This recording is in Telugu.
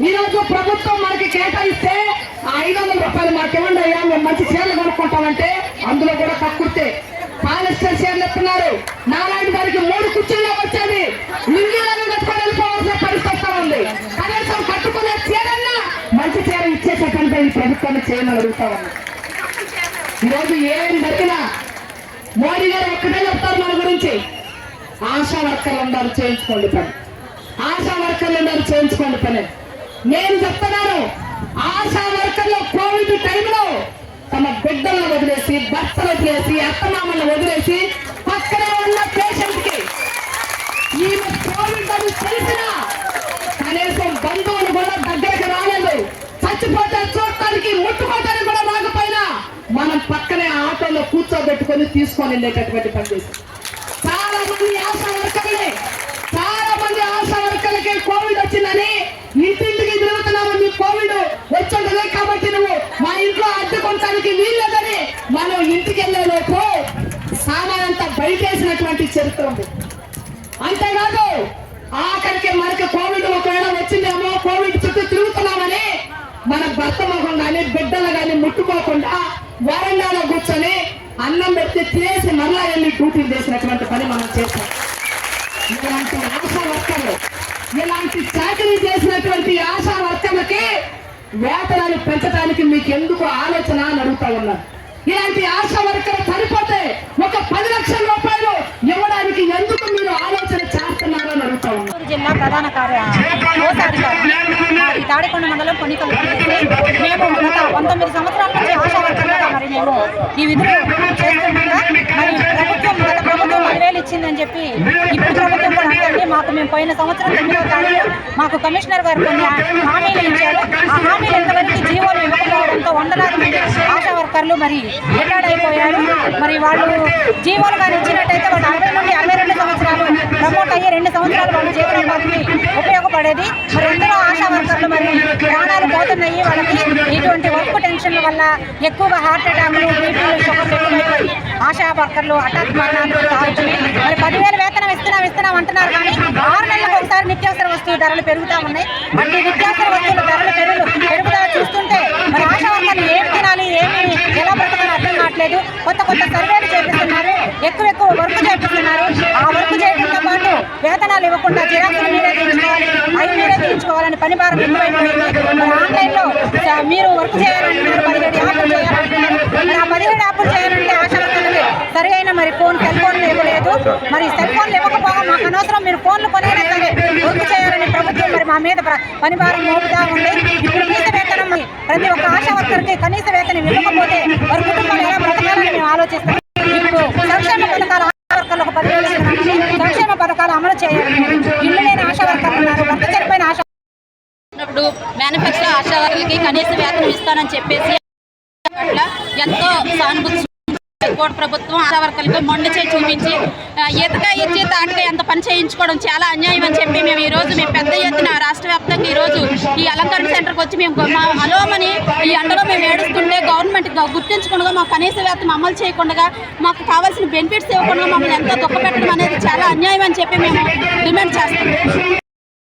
ఈరోజు ప్రభుత్వం మనకి కేటాయిస్తే ఐదు వందల రూపాయలు మాకేమండి అయ్యా? మేము మంచి చీరలు కొనుక్కుంటామంటే అందులో కూడా కక్కుర్తే. పాలిస్టర్ చీరలు ఎత్తున్నారు నారాయణ గారికి మూడు కుర్చీల్లో వచ్చేది లింగిలను కట్టుకొని వెళ్ళిపోవాల్సిన పరిస్థితి ఉంది. కనీసం కట్టుకునే చీరన్నా మంచి చీర ఇచ్చేసేటంటే ఈ ప్రభుత్వాన్ని చేయమని ఈరోజు ఏం జరిగినా మోడీ గారు ఒక్కటే చెప్తారు మన గురించి. ఆశా వర్కర్లు ఉన్నారు చేయించుకోండి పని. ఆశా వర్కర్లు ఉన్నారు చేయించుకోండి పని. నేను చెప్తున్నాను ఆశా వర్కర్లు కోవిడ్ టైంలో తమ బిడ్డలను వదిలేసి భర్తలు వదిలేసి అత్తమామలను వదిలేసి పక్కనే ఉన్న పేషెంట్కి ఈమె కోవిడ్ అని తెలిసినా కనీసం బంధువులు కూడా దగ్గరకు రాలేదు. చచ్చిపోతే చూడటానికి ముట్టుకోవటానికి కూడా రాకపోయినా మనం పక్కనే ఆటోలో కూర్చోబెట్టుకొని తీసుకొని వెళ్ళేటటువంటి పని చేసి చాలా మంది ఆశా వర్కర్లే చాలా మంది ఆశా వర్కర్లకి కోవిడ్ వచ్చిందని ఇంటింటికి తిరుగుతున్నామని కోవిడ్ వచ్చిండదే కాబట్టి నువ్వు మా ప్రపంచానికి అద్దె మనం ఇంటికి వెళ్ళేలోపు. సామానంతా బయటేసినటువంటి చరిత్ర ఉంది. అంతేకాదు ఆఖరికి మనకి కోవిడ్ ఒకవేళ వచ్చిందేమో కోవిడ్ చుట్టూ తిరుగుతున్నామని మన భర్త మొహం కానీ బిడ్డలు కానీ ముట్టుకోకుండా వరండాలో కూర్చొని అన్నం పెట్టి తినేసి మరలా వెళ్ళి డ్యూటీలు చేసినటువంటి పని మనం చేస్తాం ఇలాంటి ఆశా వర్కర్లు ఇలాంటి చాకరీ చేసినటువంటి ఆశా వర్కర్లకి వేతనాన్ని పెంచడానికి మీకు ఎందుకు ఆలోచన అని అడుగుతా ఉన్నారు ఇలాంటి ఆశా వర్కర్ చనిపోతే ఒక పది లక్షల రూపాయలు ఇవ్వడానికి ఎందుకు మీరు ఆలోచన చేస్తున్నారు అని అడుగుతా ఉన్నారు జిల్లా ప్రధాన కార్యాలయం తాడికొండ మండలం కొనికలు మేము గత పంతొమ్మిది సంవత్సరాల నుంచి ఆశా వర్కర్లుగా మరి మేము ఈ విధులు చేస్తుండగా మరి ప్రభుత్వం గత ప్రభుత్వం పదివేలు ఇచ్చిందని చెప్పి ఇప్పుడు ప్రభుత్వం కూడా అంటుంది మాకు మేము పోయిన సంవత్సరం తొమ్మిదవ తారీఖు మాకు కమిషనర్ గారు కొన్ని హామీలు ఇచ్చారు. ఆ హామీలు ఎంతవరకు జీవోలు ఇవ్వకపోవడంతో వందలాది మంది ఆశా వర్కర్లు మరి రిటైర్డ్ అయిపోయారు మరి వాళ్ళు జీవోలు కానీ ఇచ్చినట్టయితే వాళ్ళు అరవై నుండి అరవై రెండు సంవత్సరాలు ప్రమోట్ అయ్యి రెండు సంవత్సరాలు వాళ్ళ జీవనోపాధికి ఉపయోగపడేది. మరి ఎందరో ఆశా వర్కర్లు మరి ప్రాణాలు పోతున్నాయి. వాళ్ళకి ఇటువంటి వర్క్ టెన్షన్ల వల్ల ఎక్కువగా హార్ట్ అటాక్లు బీపీ ఆశా వర్కర్లు హఠాత్ మరణాలు కావచ్చున్నాయి మరి పదివేలు వేతనం ఇస్తున్నాం ఇస్తున్నాం అంటున్నారు కానీ ఆరు నెలలకు ఒకసారి నిత్యావసర వస్తువులు ధరలు పెరుగుతా ఉన్నాయి. అంటే నిత్యావసర వస్తువుల ధరలు పెరుగు పెరుగుతా చూస్తుంటే మరి ఆశా వర్కర్లు ఏమి తినాలి ఏమి ఎలా బ్రతకాలి అర్థం కావట్లేదు. కొత్త కొత్త సర్వేలు చేపిస్తున్నారు ఎక్కువ ఎక్కువ వర్క్ చేపిస్తున్నారు. ఆ వర్క్ చేయడంతో పాటు వేతనాలు ఇవ్వకుండా జిరాక్సులు మీరే తీయించుకోవాలి అవి మీరే తీయించుకోవాలని పని భారం ఎక్కువైపోయింది. మరి ఆన్లైన్లో మీరు వర్క్ చేయాలంటున్నారు పదిహేడు యాప్లు చేయాలంటున్నారు. మరి ఆ పదిహేడు యాప్లు చేయాలంటే ఆశా సరి అయిన మరి ఫోన్ సెల్ ఫోన్లు ఇవ్వలేదు మరి సెల్ ఫోన్లు ఇవ్వకపోగా మాకు అనవసరం మీరు ఫోన్లు కొనైనా సరే వర్క్ చేయాలని ప్రభుత్వం మరి మా మీద ప్ర- పని భారం మోపుతా ఉంది. ఇప్పుడు కనీస వేతనం ప్రతి ఒక్క ఆశా వర్కర్కి కనీస వేతనం ఇవ్వకపోతే వారి కుటుంబాలు ఎలా బ్రతకాలని మేము ఆలోచిస్తాం ఇప్పుడు సంక్షేమ పథకాలు ఆశా వర్కర్లు ఒక పదివేలు సంక్షేమ పథకాలు అమలు చేయాలి. ఇల్లు లేని ఆశా వర్కర్లు ఉన్నారు. భర్త చనిపోయిన ఆశా ఇప్పుడు మేనిఫెస్టో ఆశా వర్కర్లకి కనీస వేతనం ఇస్తానని చెప్పేసి పట్ల ఎంతో సానుభూతి కోటి ప్రభుత్వం ఆశా వర్కర్లకు మొండి చేయి చూపించి ఈతక ఈతగా ఇచ్చి తాటిగా ఎంత పని చేయించుకోవడం చాలా అన్యాయం అని చెప్పి మేము ఈ రోజు మేము పెద్ద ఎత్తున రాష్ట్ర వ్యాప్తంగా ఈ రోజు ఈ అలంకరణ సెంటర్కి వచ్చి మేము మా అలోమని ఈ ఎండలో మేము ఏడుస్తుంటే గవర్నమెంట్ గుర్తించకుండా మాకు కనీస వేతనం అమలు చేయకుండా మాకు కావాల్సిన బెనిఫిట్స్ ఇవ్వకుండా మమ్మల్ని ఎంత దుఃఖపెట్టడం అనేది చాలా అన్యాయం అని చెప్పి మేము డిమాండ్ చేస్తాం